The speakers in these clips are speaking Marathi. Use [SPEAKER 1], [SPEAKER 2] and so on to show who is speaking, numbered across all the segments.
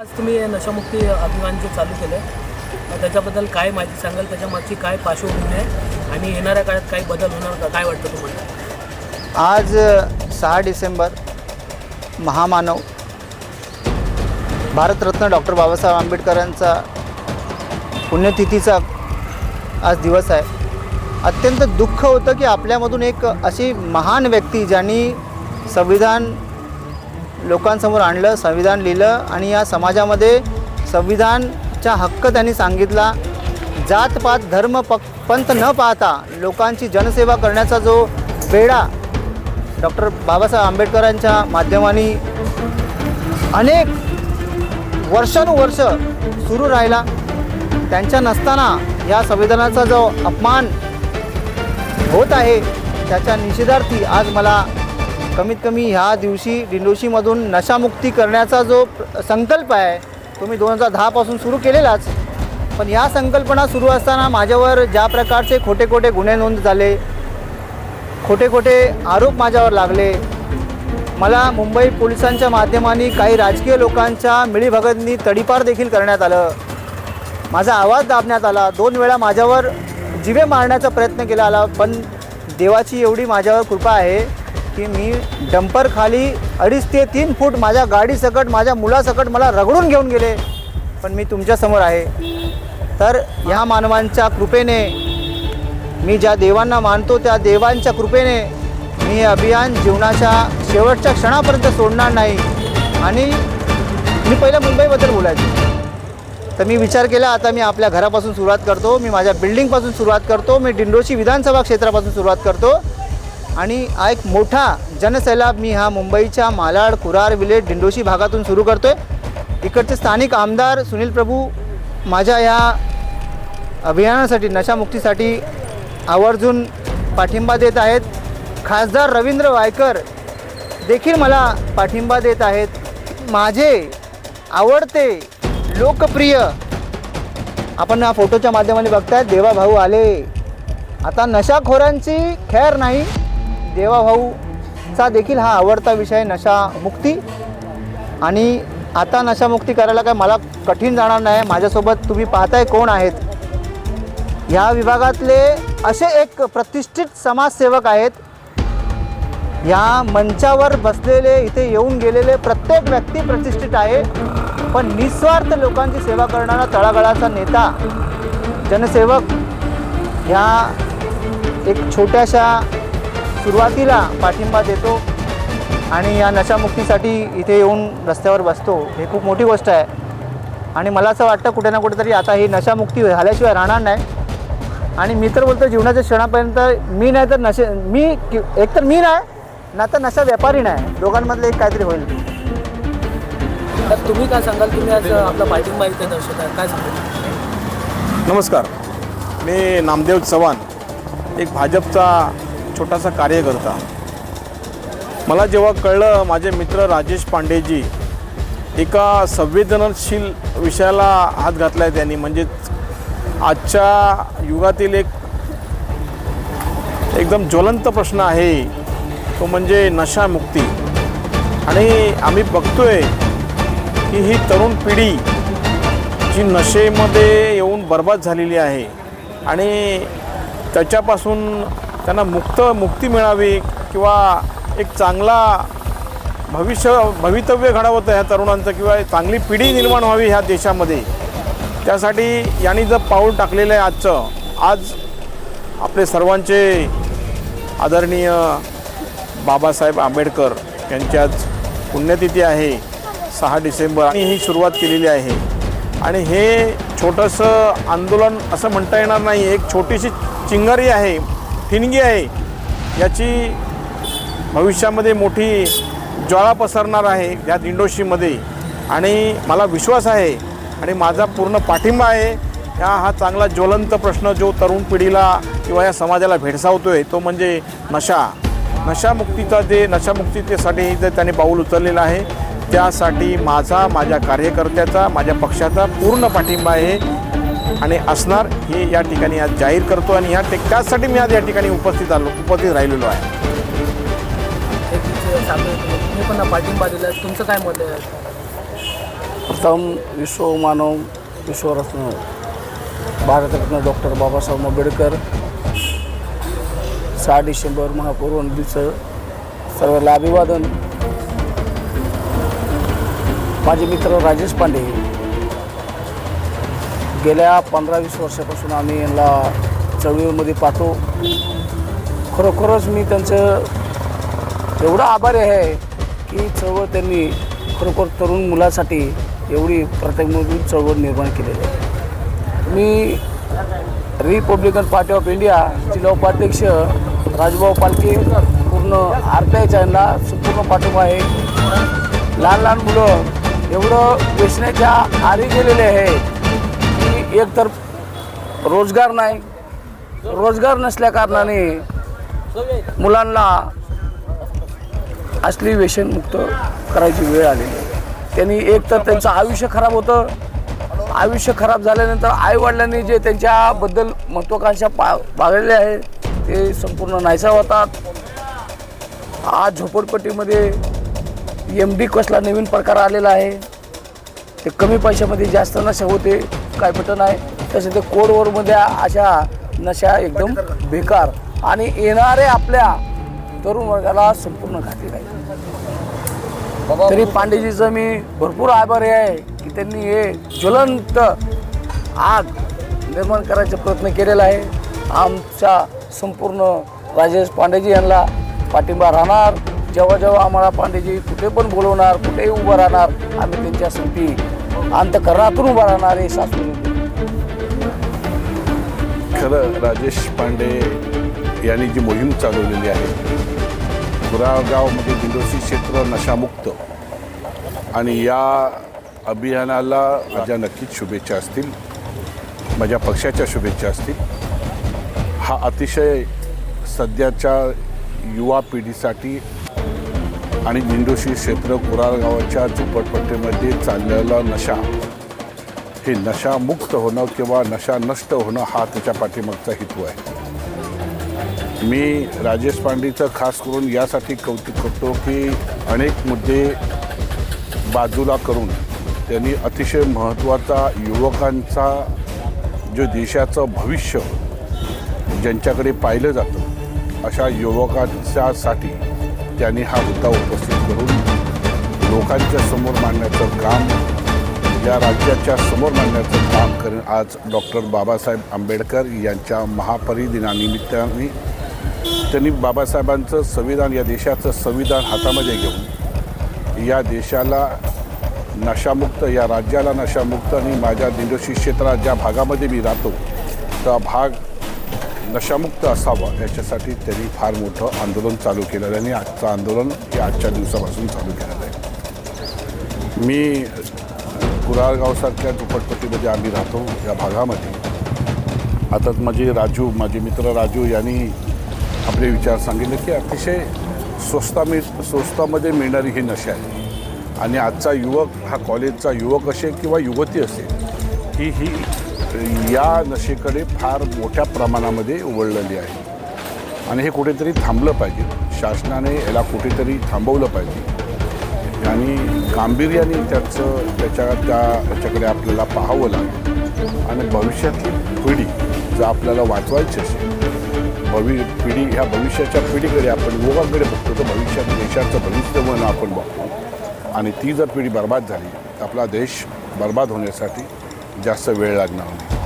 [SPEAKER 1] आज तुम्ही नशामुक्ती अभियान जे चालू केलं आहे त्याच्याबद्दल काय माहिती सांगाल? त्याच्यामागची काय पार्श्वभूमी आहे? आणि येणाऱ्या काळात काही बदल होणार का? काय वाटतं तुम्हाला?
[SPEAKER 2] आज सहा डिसेंबर महामानव भारतरत्न डॉक्टर बाबासाहेब आंबेडकरांचा पुण्यतिथीचा आज दिवस आहे. अत्यंत दुःख होतं की आपल्यामधून एक अशी महान व्यक्ती ज्यांनी संविधान लोकांसमोर आणलं संविधान लिहिलं आणि या समाजामध्ये संविधानचा हक्क त्यांनी सांगितला. जातपात धर्म प पंथ न पाहता लोकांची जनसेवा करण्याचा जो वेळा डॉक्टर बाबासाहेब आंबेडकरांच्या माध्यमाने अनेक वर्षानुवर्ष सुरू राहिला. त्यांच्या नसताना या संविधानाचा जो अपमान होत आहे त्याच्या निषेधार्थी आज मला कमीत कमी ह्या दिवशी दिंडोशीमधून नशामुक्ती करण्याचा जो संकल्प आहे तो मी दोन हजार दहापासून सुरू केलेलाच. पण या संकल्पना सुरू असताना माझ्यावर ज्या प्रकारचे खोटे खोटे गुन्हे नोंद झाले खोटे खोटे आरोप माझ्यावर लागले मला मुंबई पोलिसांच्या माध्यमाने काही राजकीय लोकांच्या मिळीभगतनी तडीपार देखील करण्यात आलं. माझा आवाज दाबण्यात आला. दोन वेळा माझ्यावर जिवे मारण्याचा प्रयत्न केला आला पण देवाची एवढी माझ्यावर कृपा आहे की मी डंपर खाली अडीच ते तीन फूट माझ्या गाडीसकट माझ्या मुलासकट मला रगडून घेऊन गेले. पण मी तुमच्यासमोर आहे. तर ह्या मानवांच्या कृपेने मी ज्या देवांना मानतो त्या देवांच्या कृपेने मी हे अभियान जीवनाच्या शेवटच्या क्षणापर्यंत सोडणार नाही. आणि मी पहिलं मुंबईबद्दल बोलायचं. तर मी विचार केला आता मी आपल्या घरापासून सुरुवात करतो. मी माझ्या बिल्डिंगपासून सुरुवात करतो. मी डिंडोशी विधानसभा क्षेत्रापासून सुरुवात करतो. आणि हा एक मोठा जनसैलाब मी हा मुंबईच्या मालाड कुरार विलेज दिंडोशी भागातून सुरू करतो आहे इकडचे स्थानिक आमदार सुनील प्रभू माझ्या या अभियानासाठी नशामुक्तीसाठी आवर्जून पाठिंबा देत आहेत. खासदार रवींद्र वायकर देखील मला पाठिंबा देत आहेत. माझे आवडते लोकप्रिय आपण या फोटोच्या माध्यमाने बघताय देवाभाऊ आले. आता नशाखोरांची खैर नाही देवाभाऊचा देखील हा आवडता विषय नशामुक्ती आणि आता नशामुक्ती करायला काय मला कठीण जाणार नाही. माझ्यासोबत तुम्ही पाहताय कोण आहेत. ह्या विभागातले असे एक प्रतिष्ठित समाजसेवक आहेत. या मंचावर बसलेले इथे येऊन गेलेले प्रत्येक व्यक्ती प्रतिष्ठित आहे. पण निस्वार्थ लोकांची सेवा करणारा तळागाळाचा नेता जनसेवक ह्या एक छोट्याशा सुरुवातीला पाठिंबा देतो आणि या नशामुक्तीसाठी इथे येऊन रस्त्यावर बसतो हे खूप मोठी गोष्ट आहे. आणि मला असं वाटतं कुठे ना कुठेतरी आता ही नशामुक्ती झाल्याशिवाय राहणार नाही. आणि मी तर बोलतो जीवनाच्या क्षणापर्यंत मी नाही तर नशे मी कि- एकतर मी नाही ना तर नशा व्यापारी नाही. दोघांमधलं एक काहीतरी होईल.
[SPEAKER 1] तर तुम्ही काय सांगाल? तुम्ही आज आपला पाठिंबा इथे दर्शवत काय सांगाल?
[SPEAKER 3] नमस्कार. मी नामदेव चव्हाण एक भाजपचा छोटासा कार्यकर्ता. मला जेव्हा कळलं माझे मित्र राजेश पांडेजी एका संवेदनशील विषयाला हात घातला आहे त्यांनी म्हणजेच आजच्या युगातील एक एकदम ज्वलंत प्रश्न आहे तो म्हणजे नशामुक्ती आणि आम्ही बघतोय की ही तरुण पिढी जी नशेमध्ये येऊन बर्बाद झालेली आहे आणि त्याच्यापासून त्यांना मुक्त मुक्ती मिळावी किंवा एक चांगला भविष्य भवितव्य घडावं ह्या तरुणांचं किंवा एक चांगली पिढी निर्माण व्हावी ह्या देशामध्ये. त्यासाठी यांनी जर पाऊल टाकलेलं आहे आजचं आज आपले सर्वांचे आदरणीय बाबासाहेब आंबेडकर यांची आज पुण्यतिथी आहे सहा डिसेंबर आणि ही सुरुवात केलेली आहे. आणि हे छोटंसं आंदोलन असं म्हणता येणार नाही एक छोटीशी चिंगारी आहे. ठिणगी आहे. याची भविष्यामध्ये मोठी ज्वाळा पसरणार आहे या दिंडोशीमध्ये. आणि मला विश्वास आहे आणि माझा पूर्ण पाठिंबा आहे या हा चांगला ज्वलंत प्रश्न जो तरुण पिढीला किंवा या समाजाला भेडसावतो आहे तो म्हणजे नशा. नशामुक्तीचा जे नशामुक्तीसाठी जे त्याने पाऊल उचललेलं आहे त्यासाठी माझा माझ्या कार्यकर्त्याचा माझ्या पक्षाचा पूर्ण पाठिंबा आहे. आणि असणार हे या ठिकाणी आज जाहीर करतो आणि या त्यासाठी मी आज या ठिकाणी उपस्थित आलो उपस्थित राहिलेलो आहे.
[SPEAKER 1] पण पाठिंबा तुमचं काय मत आहे
[SPEAKER 4] प्रथम विश्वमानव विश्वरत्न भारतरत्न डॉक्टर बाबासाहेब आंबेडकर सहा डिसेंबर महापौर दिवसाचं सर्वांना अभिवादन. माझे मित्र राजेश पांडे गेल्या पंधरा वीस वर्षापासून आम्ही यांना चळवळीमध्ये पाहतो. खरोखरच मी त्यांचं एवढं आभारी आहे की चळवळ त्यांनी खरोखर तरुण मुलासाठी एवढी प्रत्येकमधून चळवळ निर्माण केलेली आहे. मी रिपब्लिकन पार्टी ऑफ इंडिया जिल्हा उपाध्यक्ष राजभाऊ पालके पूर्ण आरत्याच्या यांना संपूर्ण पाठिंबा आहे. लहान लहान मुलं एवढं व्यसनाच्या आरी गेलेले आहे. एक एकतर रोजगार नाही रोजगार नसल्या कारणाने मुलांना असली व्यसनमुक्त करायची वेळ आलेली त्यांनी एक तर त्यांचं आयुष्य खराब होतं. आयुष्य खराब झाल्यानंतर आईवडिलांनी जे त्यांच्याबद्दल महत्त्वाकांक्षा पा बाळगलेल्या आहे ते संपूर्ण नाहीसा होतात. आज झोपडपट्टीमध्ये एम डी कसला नवीन प्रकार आलेला आहे. ते कमी पैशामध्ये जास्त नशा होते. काय पटन आहे तसे ते कोडवरमध्ये अशा नशा एकदम बेकार. आणि येणारे आपल्या तरुण वर्गाला संपूर्ण घातलेला आहे तरी पांडेजीचं मी भरपूर आभारी आहे की त्यांनी हे ज्वलंत आग निर्माण करायचा प्रयत्न केलेला आहे. आमच्या संपूर्ण राजेश पांडेजी यांना पाठिंबा राहणार. जेव्हा जेव्हा आम्हाला पांडेजी कुठे पण बोलवणार कुठेही उभं राहणार आम्ही त्यांच्यासाठी अंतकरणातून उभं राहणार हे शास्त्री
[SPEAKER 5] खरं राजेश पांडे यांनी जी मोहीम चालवलेली आहे कुराळगावमध्ये दिंडोशी क्षेत्र नशामुक्त आणि या अभियानाला माझ्या नक्कीच शुभेच्छा असतील माझ्या पक्षाच्या शुभेच्छा असतील. हा अतिशय सध्याच्या युवा पिढीसाठी आणि दिंडोशी क्षेत्र कुराळगावाच्या झुपटपट्टीमध्ये झोपडपट्टीमध्ये चाललेला नशा हे नशामुक्त होणं किंवा नशा नष्ट होणं हा त्याच्या पाठीमागचा हेतू आहे. मी राजेश पांडेचं खास करून यासाठी कौतुक करतो की अनेक मुद्दे बाजूला करून त्यांनी अतिशय महत्त्वाचा युवकांचा जो देशाचं भविष्य ज्यांच्याकडे पाहिलं जातं अशा युवकांच्यासाठी त्यांनी हा मुद्दा उपस्थित करून लोकांच्या समोर मांडण्याचं काम या राज्याच्या समोर मांडण्याचं काम करेन आज डॉक्टर बाबासाहेब आंबेडकर यांच्या महापरिदिनानिमित्ताने. त्यांनी बाबासाहेबांचं संविधान या देशाचं संविधान हातामध्ये घेऊन या देशाला नशामुक्त या राज्याला नशामुक्त आणि माझ्या दिंडोशी क्षेत्रात ज्या भागामध्ये मी राहतो त्या भाग नशामुक्त असावा याच्यासाठी त्यांनी फार मोठं आंदोलन चालू केलेलं आहे आणि आजचं आंदोलन हे आजच्या दिवसापासून चालू केलेलं आहे. मी कुराळगावसारख्या झोपडपट्टीमध्ये आम्ही राहतो या भागामध्ये. आता माझे राजू माझे मित्र राजू यांनी आपले विचार सांगितले की अतिशय स्वस्ता मिळ स्वस्तामध्ये मिळणारी ही नशा आहे. आणि आजचा युवक हा कॉलेजचा युवक असेल किंवा युवती असेल ही ही या नशेकडे फार मोठ्या प्रमाणामध्ये वळलेली आहे. आणि हे कुठेतरी थांबलं पाहिजे. शासनाने याला कुठेतरी थांबवलं पाहिजे. आणि गांभीर्याने त्याचं त्याच्या त्या याच्याकडे आपल्याला पाहावं लागेल. आणि भविष्यातली पिढी जर आपल्याला वाचवायची असेल भवि पिढी ह्या भविष्याच्या पिढीकडे आपण युवकांकडे बघतो तर भविष्यात देशाचं भविष्य म्हणून आपण बघतो. आणि ती जर पिढी बर्बाद झाली तर आपला देश बर्बाद होण्यासाठी जास्त वेळ लागणार नाही.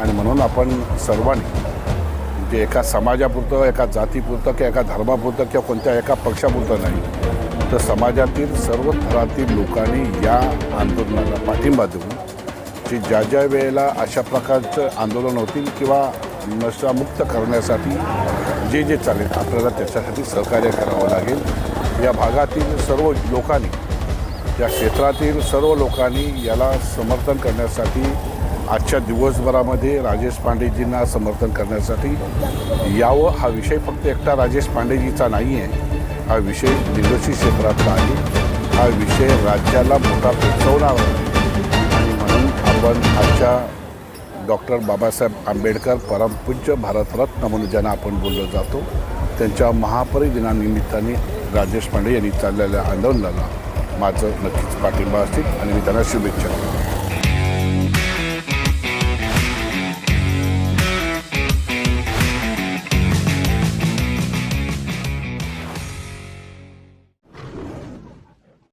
[SPEAKER 5] आणि म्हणून आपण सर्वांनी म्हणजे एका समाजापुरतं एका जातीपुरतं किंवा एका धर्मापुरतं किंवा कोणत्या एका पक्षापुरतं नाही तर समाजातील सर्व थरातील लोकांनी या आंदोलनाला पाठिंबा देऊन की ज्या ज्या वेळेला अशा प्रकारचं आंदोलन होतील किंवा नशामुक्त करण्यासाठी जे जे चालेल आपल्याला त्याच्यासाठी सहकार्य करावं लागेल. या भागातील सर्व लोकांनी या क्षेत्रातील सर्व लोकांनी याला समर्थन करण्यासाठी आजच्या दिवसभरामध्ये राजेश पांडेजींना समर्थन करण्यासाठी यावं हा विषय फक्त एकटा राजेश पांडेजीचा नाही आहे हा विषय निरोशी क्षेत्रातला आहे. हा विषय राज्याला मोठा पोचवणार आणि म्हणून आपण आजच्या डॉक्टर बाबासाहेब आंबेडकर परमपूज्य भारतरत्न म्हणून ज्यांना आपण बोललो जातो त्यांच्या महापरिदिनानिमित्ताने राजेश पांडे यांनी चाललेल्या आंदोलनाला माझं नक्कीच पाठिंबा असतील आणि मी त्यांना शुभेच्छा देतो.